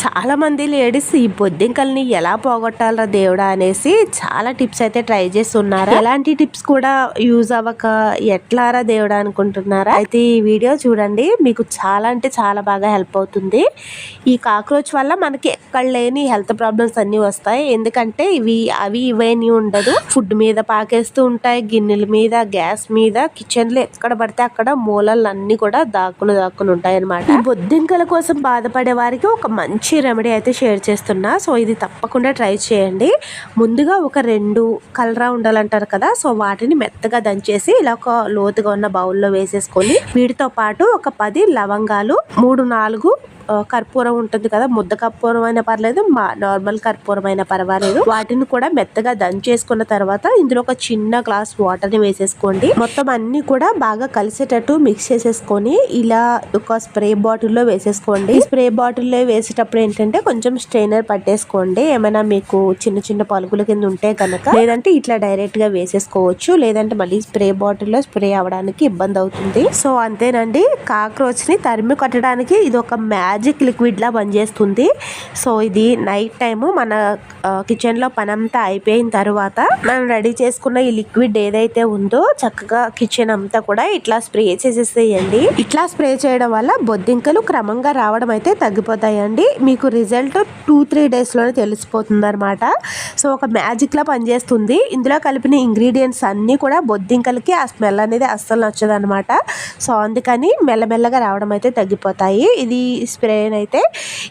చాలామంది లేడీస్ ఈ బొద్దింకల్ని ఎలా పోగొట్టాలరా దేవుడా అనేసి చాలా టిప్స్ అయితే ట్రై చేస్తున్నారు? ఎలాంటి టిప్స్ కూడా యూజ్ అవ్వక ఎట్లారా దేవుడా అనుకుంటున్నారా? అయితే ఈ వీడియో చూడండి. మీకు చాలా అంటే చాలా బాగా హెల్ప్ అవుతుంది. ఈ కాక్రోచ్ వల్ల మనకి ఎక్కడ లేని హెల్త్ ప్రాబ్లమ్స్ అన్నీ వస్తాయి. ఎందుకంటే ఇవి అవి ఇవేని ఉండదు. ఫుడ్ మీద పాకేస్తూ ఉంటాయి. గిన్నెల మీద గ్యాస్ మీద కిచెన్లో ఎక్కడ పడితే అక్కడ మూలలు అన్నీ కూడా దాక్కులు దాక్కులు ఉంటాయి అనమాట బొద్దింకల కోసం బాధపడే వారికి ఒక మంచి మంచి రెమెడీ అయితే షేర్ చేస్తున్నా. సో ఇది తప్పకుండా ట్రై చేయండి. ముందుగా ఒక రెండు కలరా ఉండాలంటారు కదా సో వాటిని మెత్తగా దంచేసి ఇలా ఒక లోతుగా ఉన్న బౌల్లో వేసేసుకొని వీటితో పాటు ఒక పది లవంగాలు మూడు నాలుగు కర్పూరం ఉంటుంది కదా ముద్ద కర్పూరం అయినా పర్లేదు మా నార్మల్ కర్పూరం అయినా పర్వాలేదు. వాటిని కూడా మెత్తగా దంచేసుకున్న తర్వాత ఇందులో ఒక చిన్న గ్లాస్ వాటర్ని వేసేసుకోండి. మొత్తం అన్ని కూడా బాగా కలిసేటట్టు మిక్స్ చేసేసుకొని ఇలా ఒక స్ప్రే బాటిల్లో వేసేసుకోండి. స్ప్రే స్ప్రే బాటిల్లో వేసేటప్పుడు ఏంటంటే కొంచెం స్ట్రైనర్ పట్టేసుకోండి. ఏమైనా మీకు చిన్న చిన్న పలుకుల కింద ఉంటే కనుక. లేదంటే ఇట్లా డైరెక్ట్గా వేసేసుకోవచ్చు. లేదంటే మళ్ళీ స్ప్రే బాటిల్లో స్ప్రే అవడానికి ఇబ్బంది అవుతుంది. సో అంతేనండి. కాక్రోచ్ని తరిమి కట్టడానికి ఇది ఒక మ్యాజిక్. లిక్విడ్ లా పనిచేస్తుంది. సో ఇది నైట్ టైము మన కిచెన్లో పనంతా అయిపోయిన తర్వాత మనం రెడీ చేసుకున్న ఈ లిక్విడ్ ఏదైతే ఉందో చక్కగా కిచెన్ అంతా కూడా ఇట్లా స్ప్రే చేసేసేయండి. ఇట్లా స్ప్రే చేయడం వల్ల బొద్దింకలు క్రమంగా రావడం అయితే తగ్గిపోతాయండి. మీకు రిజల్ట్ టూ త్రీ డేస్లోనే తెలిసిపోతుంది అనమాట సో ఒక మ్యాజిక్లా పనిచేస్తుంది. ఇందులో కలిపిన ఇంగ్రీడియంట్స్ అన్నీ కూడా బొద్దింకలకి ఆ స్మెల్ అనేది అస్సలు నచ్చదనమాట సో అందుకని మెల్లమెల్లగా రావడం అయితే తగ్గిపోతాయి. ఇది స్ప్రే అయితే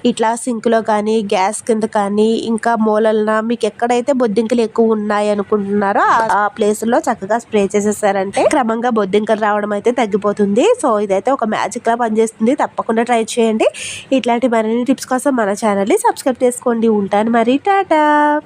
ఇట్లా సింక్లో కానీ గ్యాస్ కింద కానీ ఇంకా మూలలన మీకు ఎక్కడైతే బొద్దింకలు ఎక్కువ ఉన్నాయి అనుకుంటున్నారో ఆ- ఆ ప్లేస్లో చక్కగా స్ప్రే చేసేసారంటే క్రమంగా బొద్దింకలు రావడం అయితే తగ్గిపోతుంది. సో ఇదైతే ఒక మ్యాజిక్ లా పనిచేస్తుంది. తప్పకుండా ట్రై చేయండి. ఇట్లాంటి మరిన్ని టిప్స్ కోసం మన ఛానల్ని సబ్స్క్రైబ్ చేసుకోండి. ఉంటాను మరి. టాటా!